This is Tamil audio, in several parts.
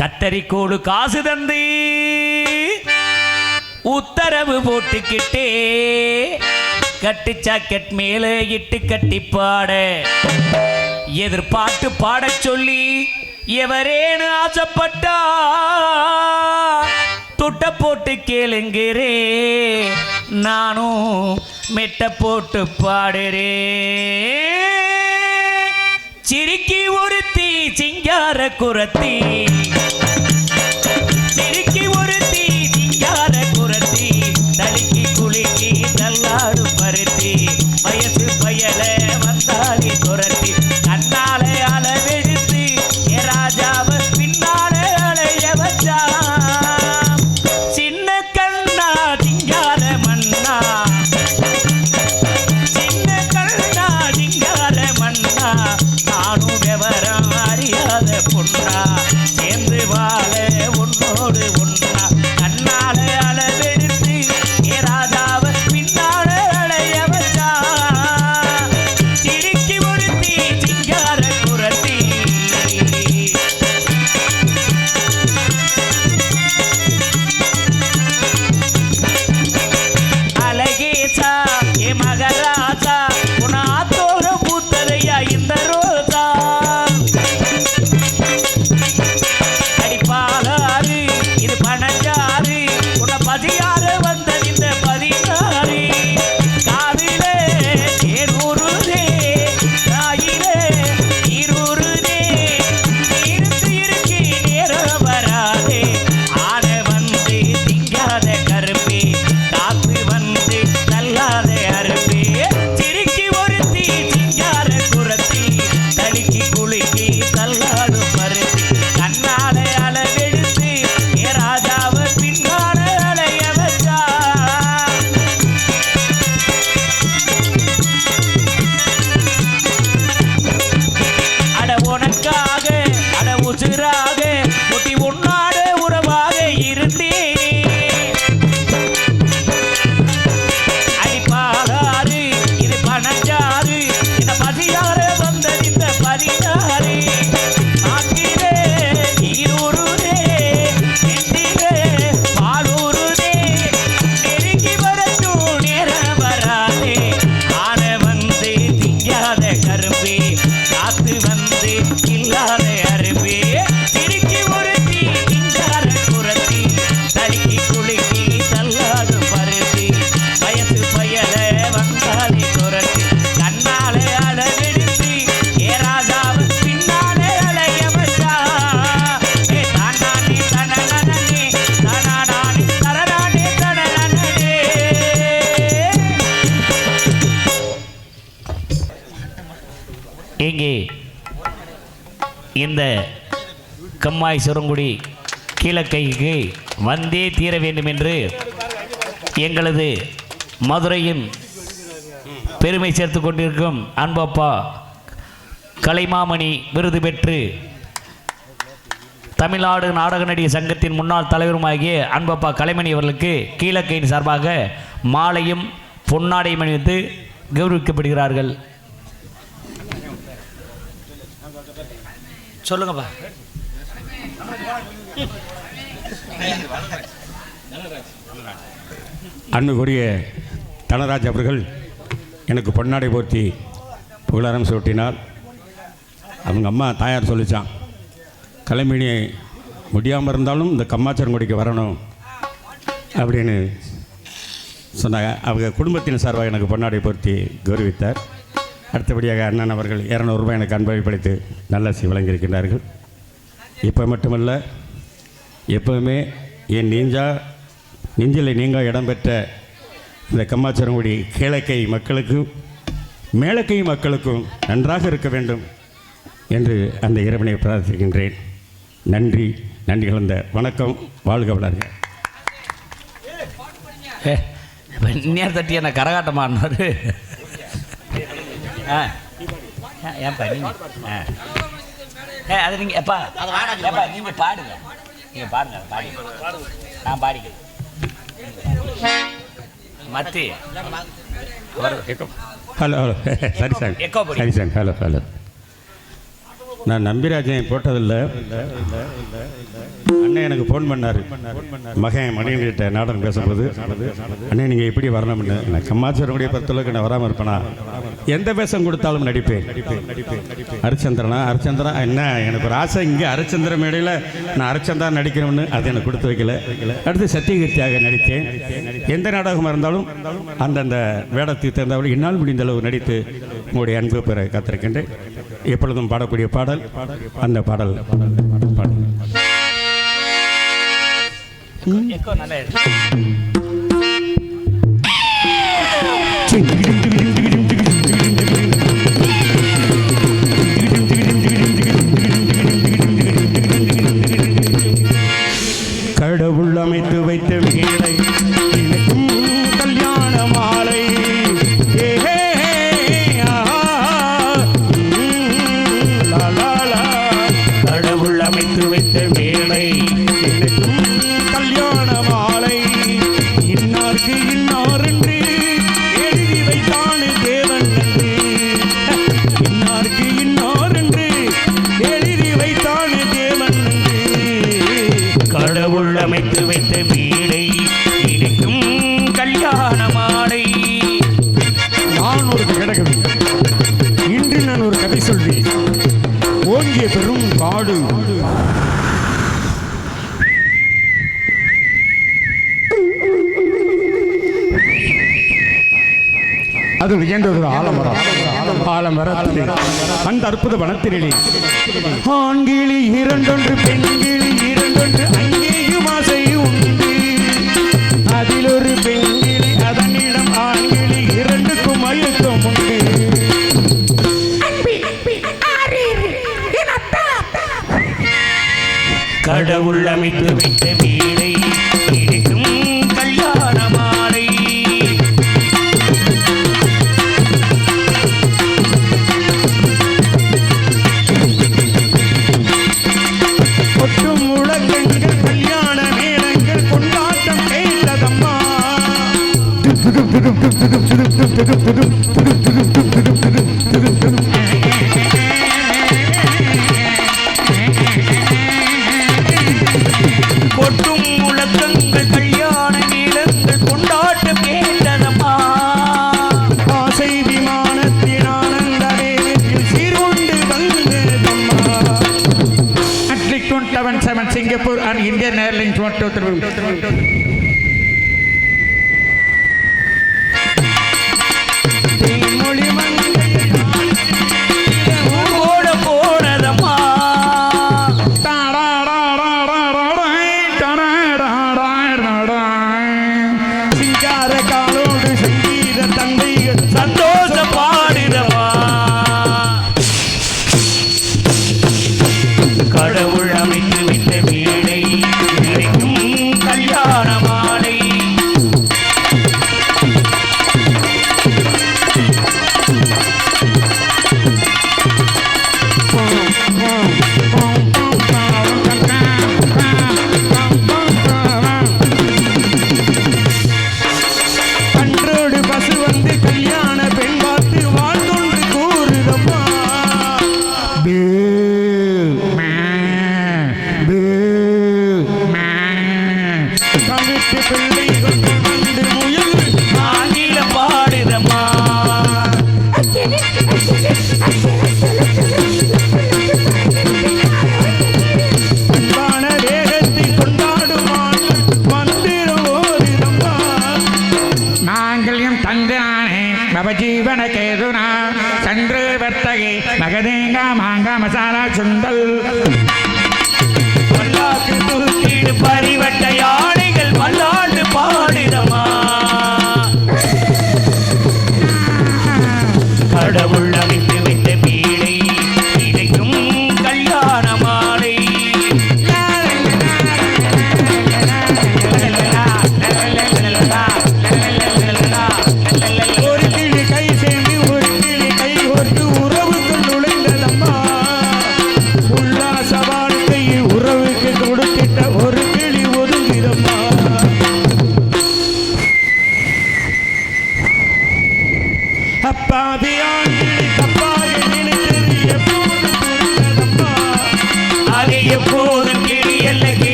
கத்தரிக்கோடு காசு தந்து உத்தரவு போட்டுக்கிட்டே கட்டு சாக்கெட் மேலே இட்டு கட்டி பாட. எதிர்பார்த்து பாடச் சொல்லி எவரேனு ஆசைப்பட்டா துட்ட போட்டு கேளுங்கிறே நானும் மெட்ட போட்டு பாடுறே சிரிக்கி ஒரு சிங்கார குரத்தி? இந்த கம்மாய் சுரங்குடி கீழக்கைக்கு வந்தே தீர வேண்டும் என்று எங்களது மதுரையின் பெருமை சேர்த்து கொண்டிருக்கும் அன்பப்பா கலைமாமணி விருது பெற்று தமிழ்நாடு நாடக நடிகர் சங்கத்தின் முன்னாள் தலைவருமாகிய அன்பப்பா கலைமணி அவர்களுக்கு கீழக்கையின் சார்பாக மாலையும் பொன்னாடையும் அணிவித்து கௌரவிக்கப்படுகிறார்கள். சொல்லுங்கப்பா. அன்புக்குரிய தனராஜ் அவர்கள் எனக்கு பொன்னாடை போர்த்தி புகழாரம் சூட்டினார். அவங்க அம்மா தாயார் சொல்லிச்சான் கலைமணி முடியாமல் இருந்தாலும் இந்த கம்மாச்சரங்குடிக்கு வரணும் அப்படின்னு சொன்னாங்க. அவங்க குடும்பத்தின் சார்பாக எனக்கு பொன்னாடை போர்த்தி கௌரவித்தார். அடுத்தபடியாக அண்ணன் அவர்கள் இரநூறுபா எனக்கு அன்பளிப்பளித்து நல்ல வழங்கியிருக்கின்றார்கள். இப்போ மட்டுமல்ல எப்போவுமே என் நெஞ்சா நெஞ்சில் நீங்க இடம்பெற்ற இந்த கம்மாச்சரங்குடி கிழக்கை மக்களுக்கும் மேலக்கை மக்களுக்கும் நன்றாக இருக்க வேண்டும் என்று அந்த இறைவனை பிரார்த்திக்கின்றேன். நன்றி நன்றி கலந்த வணக்கம் வாழ்க வளர்க. நேர் தட்டி என்ன கரகாட்டம் ஆ ஆ, ஏன்பா நீங்க ஆ ஏ அது நீங்கள் எப்பா ஏப்பா நீங்கள் பாடுங்க நீங்கள் பாடுங்க பாடுங்க நான் பாடிக்கிறேன் மத்தி ஹலோ ஹலோ சரி சார் போடு. சரி சார் ஹலோ ஹலோ நான் நம்பிராஜன் போட்டதில்லை. அண்ணன் எனக்கு ஃபோன் பண்ணார். மகன் மணிகிட்ட நாடகம் பேசும்போது அண்ணே நீங்கள் எப்படி வரணும்னு? நான் கம்மாச்சரனுடைய பத்தளவுக்கு நான் வராமல் இருப்பேனா? எந்த வேஷம் கொடுத்தாலும் நடிப்பேன். ஹரிச்சந்திரனா? ஹரிச்சந்திரா என்ன? எனக்கு ஒரு ஆசை இங்கே ஹரிச்சந்திர மேடையில் நான் ஹரிச்சந்திரா நடிக்கணும்னு அதை எனக்கு கொடுத்து வைக்கல. அடுத்து சத்தியகீர்த்தியாக நடித்தேன். எந்த நாடகமாக இருந்தாலும் அந்தந்த வேடத்துக்கு தகுந்தவள் என்னால் முடிந்த அளவு நடித்து உங்களுடைய அன்பு பெற காத்திருக்கின்றேன். எப்பொழுதும் பாடக்கூடிய பாடல் அந்த பாடல். பாடல் பெரும் காடு. அது வியந்தது ஆலமரம். ஆலமரத்தில். அந்த அற்புத வனத்திலே ஆண்கிளி இரண்டொன்று பெண்கிளி இரண்டொன்று அங்கேயும் ஆசை உண்டு. அதில் ஒரு கடவுள் அமைத்து வைத்த வீடை முழக்கங்கள் கல்யாண நீளங்கள் கொண்டாட்டம் கேட்டதம்மா ஆசை விமானத்தின் ஆனந்த வேகத்தில் சீர்கொண்டு வந்ததம்மா seven Singapore and Indian airlines one two three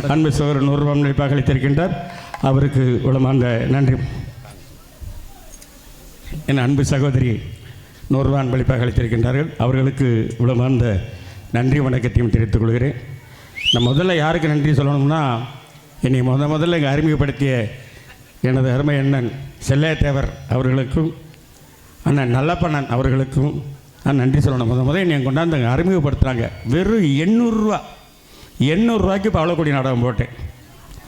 அன்பு சோதரர் நூறுரூவா நடிப்பாக அளித்திருக்கின்றார். அவருக்கு உளமார்ந்த நன்றி. என் அன்பு சகோதரி நூறுரூவா அன்பளிப்பாக அளித்திருக்கின்றார்கள். அவர்களுக்கு உளமார்ந்த நன்றி வணக்கத்தையும் தெரிவித்துக் கொள்கிறேன். நான் முதல்ல யாருக்கு நன்றி சொல்லணும்னா என்னை முத முதல்ல இங்கே அறிமுகப்படுத்திய எனது அருமை அண்ணன் செல்லையத்தேவர் அவர்களுக்கும் அண்ணன் நல்லப்பண்ணன் அவர்களுக்கும் நான் நன்றி சொல்லணும். முத முதல் என்னை கொண்டாந்து அறிமுகப்படுத்துகிறாங்க வெறும் எண்ணூறுரூவா. எண்ணூறுரூவாய்க்கு இப்போ அவ்வளோ நாடகம் போட்டேன்.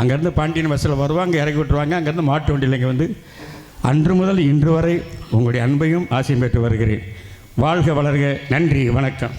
அங்கேருந்து பாண்டியன் பஸ்ஸில் வருவாங்க இறக்கி விட்டுருவாங்க அங்கேருந்து மாட்டு வண்டியில் இங்கே வந்து அன்று முதல் இன்று வரை உங்களுடைய அன்பையும் ஆசையும் பெற்று வருகிறேன். வாழ்க வளர்க நன்றி வணக்கம்.